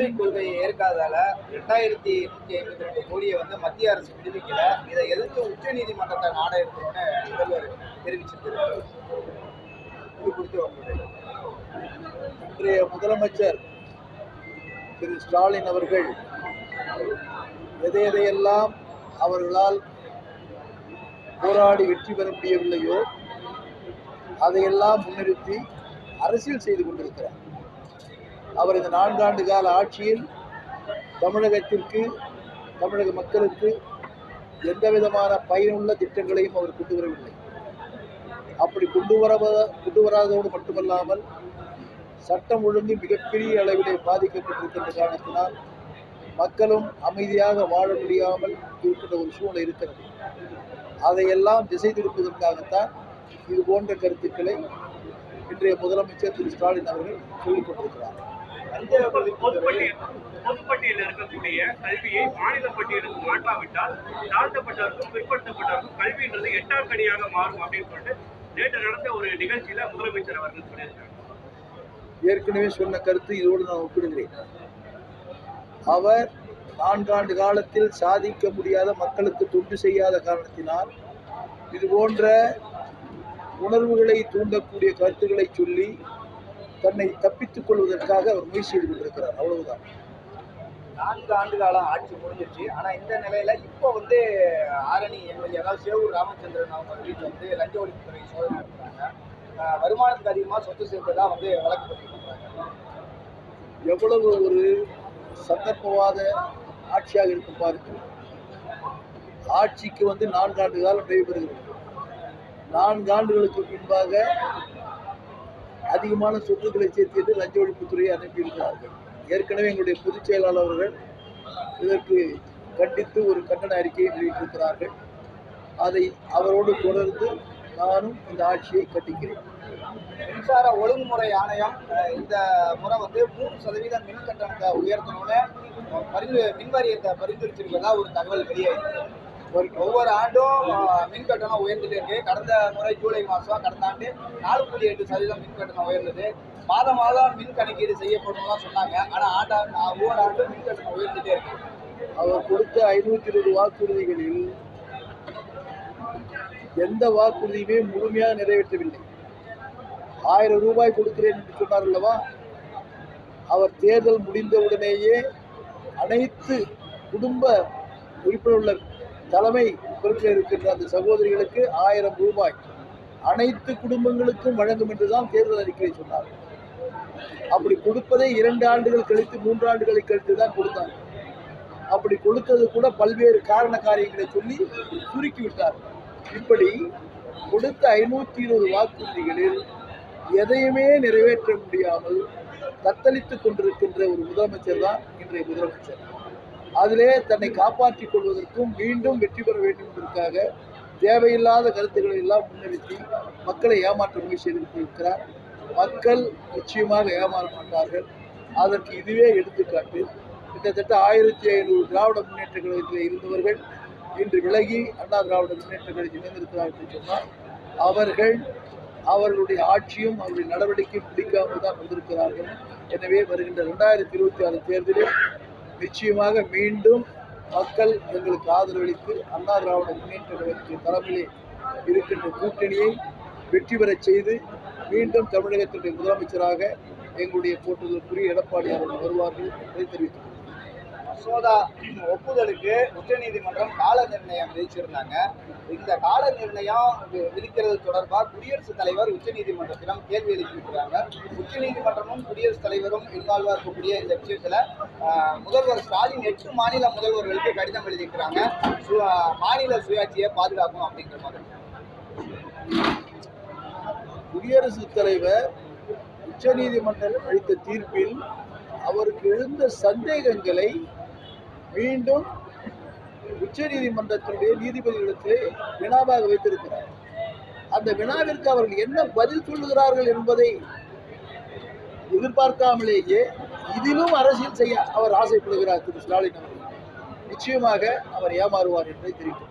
Oleic கொள்கையை ஏற்காதால ரெண்டாயிரத்தி நூத்தி ஐம்பத்தி ரெண்டு கோடியை வந்து மத்திய அரசு விடுவிக்கல. இதை எதிர்த்து உச்ச நீதிமன்றத்தை நாட இருக்கும்னு முதல்வர் தெரிவிச்சிருக்கிறார். இது குறித்து இன்றைய முதலமைச்சர் திரு ஸ்டாலின் அவர்கள் எதை எதையெல்லாம் அவர்களால் போராடி வெற்றி பெற முடியவில்லையோ அதையெல்லாம் முன்னிறுத்தி அரசியல் செய்து கொண்டிருக்கிறார். அவர் இந்த நான்காண்டு கால ஆட்சியில் தமிழகத்திற்கு தமிழக மக்களுக்கு எந்த விதமான பயனுள்ள திட்டங்களையும் அவர் கொண்டு வரவில்லை. அப்படி கொண்டு வர கொண்டு வராததோடு மட்டுமல்லாமல் சட்டம் ஒழுங்கு மிகப்பெரிய அளவிலே பாதிக்கப்பட்டிருக்கின்ற காரணத்தினால் மக்களும் அமைதியாக வாழ முடியாமல் இருக்கின்ற ஒரு சூழ்நிலை இருக்கிறது. அதையெல்லாம் திசை திருப்பதற்காகத்தான் இது போன்ற கருத்துக்களை இன்றைய முதலமைச்சர் திரு ஸ்டாலின் அவர்கள் சொல்லிக் கொண்டிருக்கிறார். பொதுப்பட்டியல் பொதுப்பட்டியலில் இருக்கக்கூடிய கல்வியை மாநில பட்டியலுக்கு மாற்றாவிட்டால் தாழ்த்தப்பட்டவருக்கும் பிற்படுத்தப்பட்டவருக்கும் கல்வின்றது எட்டாக்கடியாக மாறும் அப்படின்னு சொல்லிட்டு நேற்று நடந்த ஒரு நிகழ்ச்சியில முதலமைச்சர் அவர்கள் சொல்லியிருக்காங்க ஏற்கனவே சொன்ன கருத்து இதோடு நான் ஒப்பிடுகிறேன். அவர் நான்காண்டு காலத்தில் சாதிக்க முடியாத மக்களுக்கு தொண்டு செய்யாத காரணத்தினால் இது போன்ற உணர்வுகளை தூண்டக்கூடிய கருத்துக்களை சொல்லி தன்னை தப்பித்துக் கொள்வதற்காக அவர் முயற்சி செய்து கொண்டிருக்கிறார் அவ்வளவுதான். நான்கு ஆண்டு காலம் ஆட்சி முடிஞ்சிருச்சு. ஆனா இந்த நிலையில இப்போ வந்து ஆரணி எம்எல்ஏ அதாவது சேவூர் ராமச்சந்திரன் அவங்க வீட்டில் வந்து லஞ்ச ஒழிப்புத்துறை சோதனை நடத்துறாங்க வருமானத்துக்கு அதிகமாக சொத்து சேர்த்ததா வந்து வழக்கு பண்றாங்க. எவ்வளவு ஒரு சந்தர்ப்பவாத ஆட்சியாக இருக்கும் பாருங்கள் ஆட்சிக்கு வந்து நான்காண்டு காலம் நடைபெறுகிறது நான்கு ஆண்டுகளுக்கு பின்பாக அதிகமான சொத்துக்களை சேர்த்து லஞ்ச ஒழிப்புத்துறையை அனுப்பியிருக்கிறார்கள். ஏற்கனவே எங்களுடைய பொதுச் செயலாளர்கள் இதற்கு கண்டித்து ஒரு கண்டன அறிக்கையை வெளியிட்டிருக்கிறார்கள். அதை அவரோடு தொடர்ந்து நானும் இந்த ஆட்சியை கட்டிக்கிறேன் மின்சார ஒழுங்குமுறை ஆணையம் இந்த முறை வந்து மூணு சதவீதம் மின் கட்டணத்தை உயர்த்தணும்னு பரிந்து மின்வாரியத்தை பரிந்துரைச்சிருக்கிறதா ஒரு தகவல் வெளியாயிருக்கு. ஒவ்வொரு ஆண்டும் மின் கட்டணம் உயர்ந்துட்டே இருக்கு. கடந்த முறை ஜூலை மாதம் கடந்த ஆண்டு நாலு புள்ளி எட்டு சதவீதம் மின் கட்டணம் உயர்ந்தது. மாதம் மாதம் மின் கணக்கீடு செய்யப்படும் சொன்னாங்க. ஆனால் ஆண்டா ஒவ்வொரு ஆண்டும் மின் கட்டணம் உயர்ந்துட்டே இருக்கு. அவர் கொடுத்த ஐநூற்றி இருபது வாக்குறுதிகளில் எந்த வாக்குறுதியுமே முழுமையாக நிறைவேற்றவில்லை. ஆயிரம் ரூபாய் கொடுக்கிறேன் என்று சொன்னார் அல்லவா? அவர் தேர்தல் முடிந்தவுடனேயே அனைத்து குடும்ப உறுப்பினர் உள்ள தலைமை பொறுப்பில் இருக்கின்ற அந்த சகோதரிகளுக்கு ஆயிரம் ரூபாய் அனைத்து குடும்பங்களுக்கும் வழங்கும் என்றுதான் தேர்தல் அறிக்கையை சொன்னார். அப்படி கொடுப்பதை இரண்டு ஆண்டுகள் கழித்து மூன்று ஆண்டுகளை கழித்து தான் கொடுத்தாங்க அப்படி கொடுத்தது கூட பல்வேறு காரண காரியங்களை சொல்லி சுருக்கி விட்டார். இப்படி கொடுத்த ஐநூற்றி இருபது வாக்குறுதிகளில் எதையுமே நிறைவேற்ற முடியாமல் தத்தளித்துக் கொண்டிருக்கின்ற ஒரு முதலமைச்சர் தான் இன்றைய முதலமைச்சர். அதிலே தன்னை காப்பாற்றிக் கொள்வதற்கும் மீண்டும் வெற்றி பெற வேண்டும் என்பதற்காக தேவையில்லாத கருத்துக்களை எல்லாம் முன்னிறுத்தி மக்களை ஏமாற்ற முயற்சி செய்திருக்கிறார். மக்கள் நிச்சயமாக ஏமாற மாட்டார்கள். அதற்கு இதுவே எடுத்துக்காட்டு. கிட்டத்தட்ட ஆயிரத்தி ஐநூறு திராவிட முன்னேற்ற கழகத்தில் இருந்தவர்கள் இன்று விலகி அண்ணா திராவிட முன்னேற்ற கழகத்தில் இணைந்திருக்கிறார்கள் என்று சொன்னால் அவர்கள் அவர்களுடைய ஆட்சியும் அவருடைய நடவடிக்கையும் பிடிக்காமல் தான் வந்திருக்கிறார்கள். எனவே வருகின்ற ரெண்டாயிரத்தி இருபத்தி ஆறு தேர்தலில் நிச்சயமாக மீண்டும் மக்கள் எங்களுக்கு ஆதரவளித்து அண்ணா திராவிட முன்னேற்ற கழகத்தின் தலைமையிலே இருக்கின்ற கூட்டணியை வெற்றி பெறச் செய்து மீண்டும் தமிழகத்தினுடைய முதலமைச்சராக எங்களுடைய போட்டுதலுக்குரிய எடப்பாடி அவர்கள் வருவார்கள் என்பதை தெரிவித்துள்ளார் மசோதா ஒப்புதலுக்கு உச்சநீதிமன்றம் கால நிர்ணயம் விதிச்சிருந்தாங்க. இந்த கால நிர்ணயம் விதிக்கிறது தொடர்பாக குடியரசுத் தலைவர் உச்சநீதிமன்றத்திடம் கேள்வி எழுப்பியிருக்கிறாங்க. உச்சநீதிமன்றமும் குடியரசுத் தலைவரும் இன்வால்வா இருக்கக்கூடிய இந்த விஷயத்துல முதல்வர் ஸ்டாலின் எட்டு மாநில முதல்வர்களுக்கு கடிதம் எழுதியிருக்கிறாங்க. சு- மாநில சுயாட்சியை பாதுகாக்கும் அப்படிங்கிற மாதிரி. குடியரசுத் தலைவர் உச்சநீதிமன்றம் அளித்த தீர்ப்பில் அவருக்கு எழுந்த சந்தேகங்களை மீண்டும் உச்ச நீதிமன்றத்தினுடைய நீதிபதிகளுக்கு வினாவாக வைத்திருக்கிறார். அந்த வினாவிற்கு அவர்கள் என்ன பதில் சொல்லுகிறார்கள் என்பதை எதிர்பார்க்காமலேயே இதிலும் அரசியல் செய்ய அவர் ஆசைப்படுகிறார் திரு ஸ்டாலின் அவர்கள். நிச்சயமாக அவர் ஏமாறுவார் என்பதை தெரிவித்தார்